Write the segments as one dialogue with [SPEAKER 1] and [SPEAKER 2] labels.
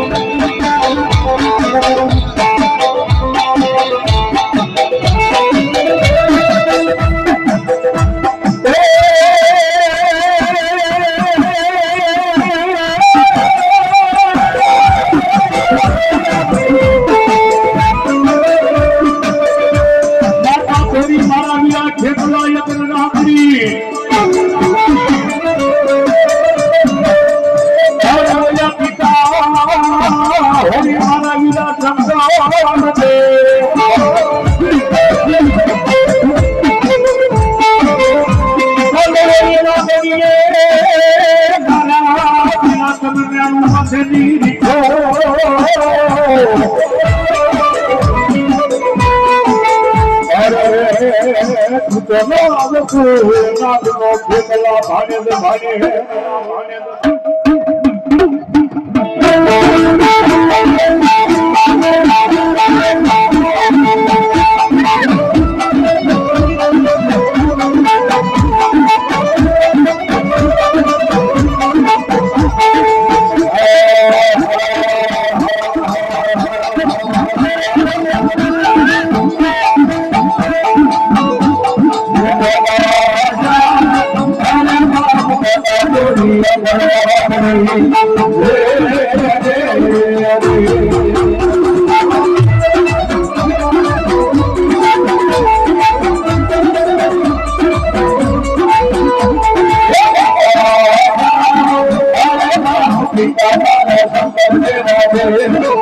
[SPEAKER 1] માતા બોલે ના دي ما گهينو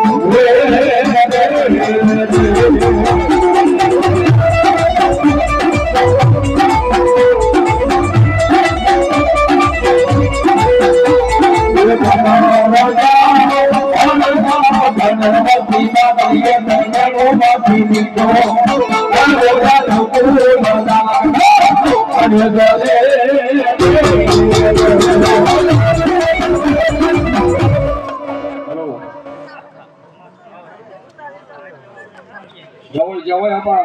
[SPEAKER 2] જવળ આપા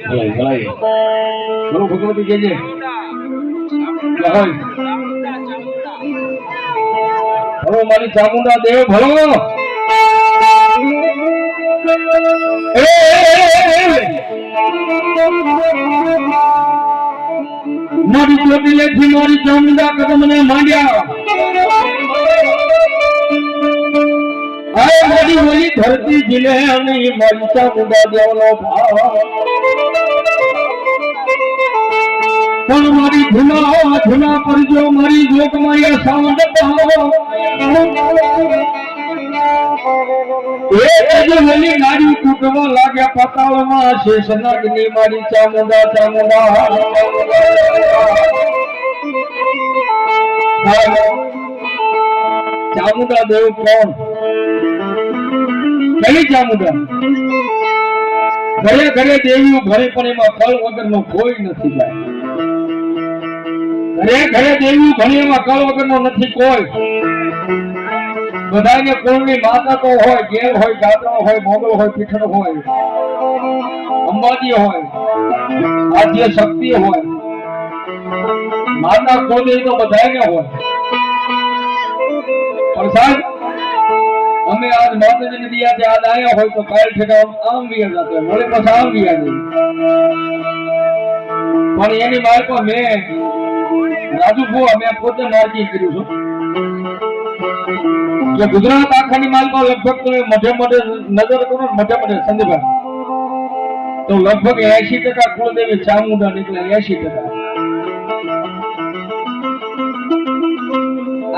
[SPEAKER 2] ભલાઈ ભલાઈ બોલો ભગવતી કેજે જય હોય ભલો મારી ચામુંડા દેવ ભલો મારી એ, એ, એ. મારી ચોટીલેથી મારી ચામુંડા કદમને માંડ્યા આય મારી ઓલી ધરતી જીને અને મારી ચામુંડા દેવનો ભાવ. પણ મારી ધૂના ધૂના પરજો મારી જોગમાં એ સાવંડ ભાવ. એ જ વલી નારી કૂટવા લાગ્યા પાતાળમાં, શેષનાગની મારી ચામુંડા ચામુંડા. ચામુંડા દેવ કોણ? કઈ ચામુંડા ઘરે ઘરે દેવીઓ ઘરે પણ એમાં ફળ વગરનો કોઈ નથી જાય. ઘરે ઘરે દેવીઓ ઘણી એમાં ફળ વગરનો નથી કોઈ. બધાને કુળની માતા તો હોય ગેર હોય, ગાદરો હોય, મોગલ હોય, પીઠળ હોય, અંબાજી હોય, આદ્ય શક્તિ હોય. માતા કુળની તો બધાને હોય. સાહેબ અમે આજ માતાજીની દિયા છે આજ આયા હોય તો કાલ ઠેકા આમ વિયા જતો હોય વળી પાછા આમ વિયા જાય પણ એની માર પર મેં રાજુ ભુવા મેં પોતે માર્કિંગ કર્યું છું કે ગુજરાત આખાની માલમાં લગભગ તમે મધ્ય મધ્ય નજર કરો ને મધ્ય મધ્ય સંજયભાઈ તો લગભગ એસી ટકા કુળદેવી ચામુંડા નીકળે એસી ટકા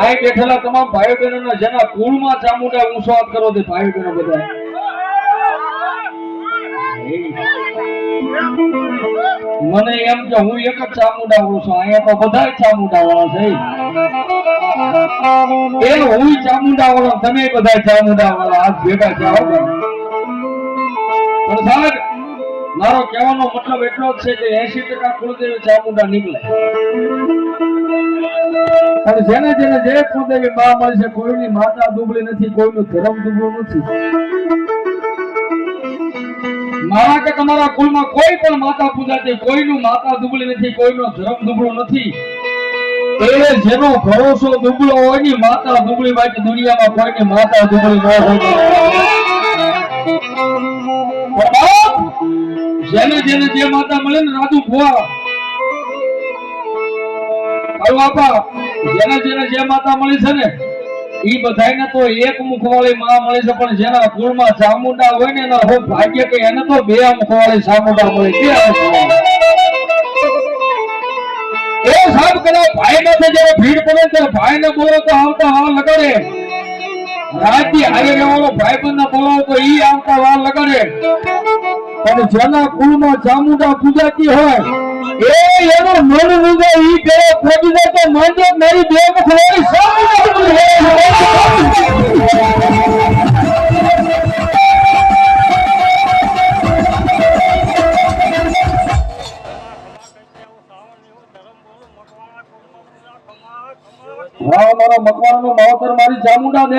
[SPEAKER 2] આ બેઠેલા તમામ ભાઈ બહેનો જેના કુળમાં ચામુંડા હું સ્વાદ કરો તે ભાઈ બહેનો બધા. મને એમ કે હું એક જ ચામુંડા વાળો છું. અહીંયા તો બધા ચામુંડા વાળા છે. એ હું ચામુંડા વાળો તમે બધા ચામુંડા વાળા હાથ ભેગા આવો પણ સાહેબ, મારો કહેવાનો મતલબ એટલો જ છે કે એસી ટકા કુળદેવી ચામુંડા નીકળે. અને જેને જેને જે કુળદેવી માં મળે છે, કોઈની માતા દુબળી નથી, કોઈનું ધર્મ દુબળું નથી. મારા કે તમારા કુળમાં કોઈ પણ માતા પૂજાતી કોઈનું માતા દુબળી નથી, કોઈનો ધર્મ દુબળો નથી. એ જેનો ભરોસો દુબળો હોયની માતા દુબળી બાકી દુનિયામાં કોઈની માતા દુબળી ન હોય. જેને જેને જે માતા મળે ને, રાધુ ભુવા હાલો બાપા જેને જેને જે માતા મળી છે ને, ઈ બધાયને તો એક મુખવાળી માં મળી છે, પણ જેના કુળમાં ચામુંડા હોય ને, એના હો ભાગ્ય કે એને તો બે મુખવાળી ચામુંડા મળી. કે એ સાહેબ કદાચ ભાઈ ને જ્યારે ભીડ પડે ત્યારે ભાઈ ને બોલો તો આવતા હા લગાડે. રાતથી હારે રહેવાનો ભાઈ ભાઈબંધને બોલાવો તો ઈ આવતા વાર લગાડે. પણ જેના કુળમાં ચામુંડા પૂજાતી હોય એ એનો મન રૂગે ઈ મારી બે મારો ચામુંડા દે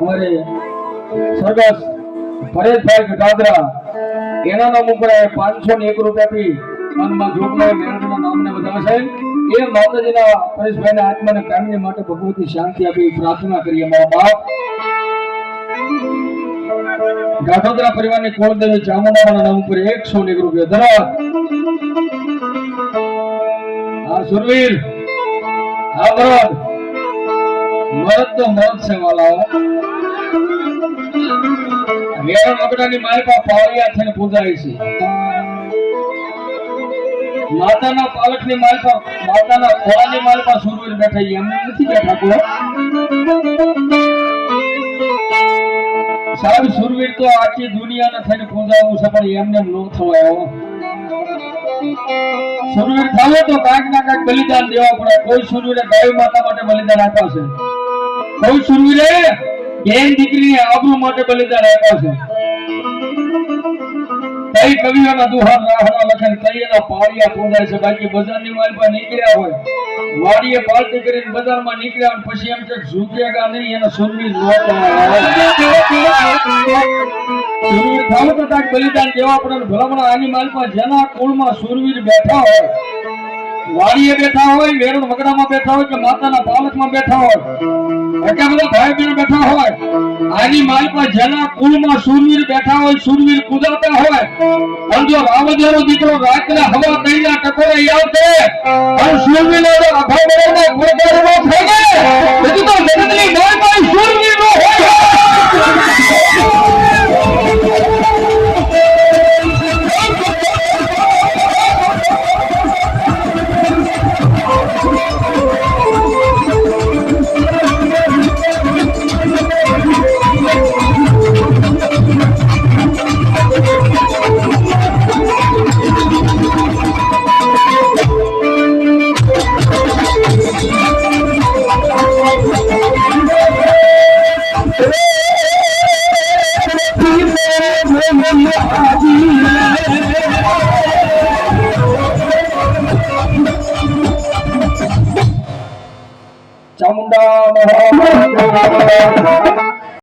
[SPEAKER 1] અરે
[SPEAKER 2] સરગસ પરેશભાઈ ગઢાદરા એના નામ ઉપર પાંચસો ને એક રૂપિયાથી મનમાં જોગના મેળવના નામને બતાવે છે એ માતાજીના પરેશભાઈના આત્માને કાયમની માટે ભગવતી શાંતિ આપી પ્રાર્થના કરીએ મારા બાપ. ગાઢોદરા પરિવારની કોળદેવી ચામુંડાના નામ ઉપર એકસો એક રૂપિયા ધરા હા, સુરવીર. હા મરદ મરદ તો મરદ છે વાલાઓ વેરણ મગડાની માલપા પાળિયા થઈને પૂજાય છે. માતાના પાલકની માલપા માતાના ખોળાની માલપા સુરવીર બેઠા એમને નથી બેઠા કોઈ સાહેબ સુરવીર તો આખી દુનિયાને થઈને પૂજાવું છે, પણ એમને એમ ન થવાય. સુરવીર થાવો તો કાંઈક ના કાંઈક બલિદાન દેવા પડે. કોઈ સુરવીરે ગાય માતા માટે બલિદાન આપ્યા છે? કોઈ સુરવીરે બેન દીકરીની આબરૂ માટે બલિદાન આપ્યા છે. કઈ કવિઓના દુહાર રાહના લખે કઈ એના પાળિયા પૂજાય છે. બાકી બજારની માલ પર નીકળ્યા હોય. વાડીએ પાર્ટી કરીને બજારમાં નીકળ્યા અને પછી એમ કે ઝૂકેગા નહીં, એને નો સુરવીર થાવું તો બલિદાન દેવા પડે ભલામણ આની માલમાં જેના કુળમાં સુરવીર બેઠા હોય વાડીએ બેઠા હોય વેરણ વગડામાં બેઠા હોય કે માતાના પાલકમાં બેઠા હોય એટલા સુરવીર બેઠા હોય સુરવીર કુદરતા હોય અને જો રાવણનો દીકરો રાત્રે હવા કઈના ટકોરે તો જગતની માલમાં સુરવીરનો ચામુંડા મહારાજ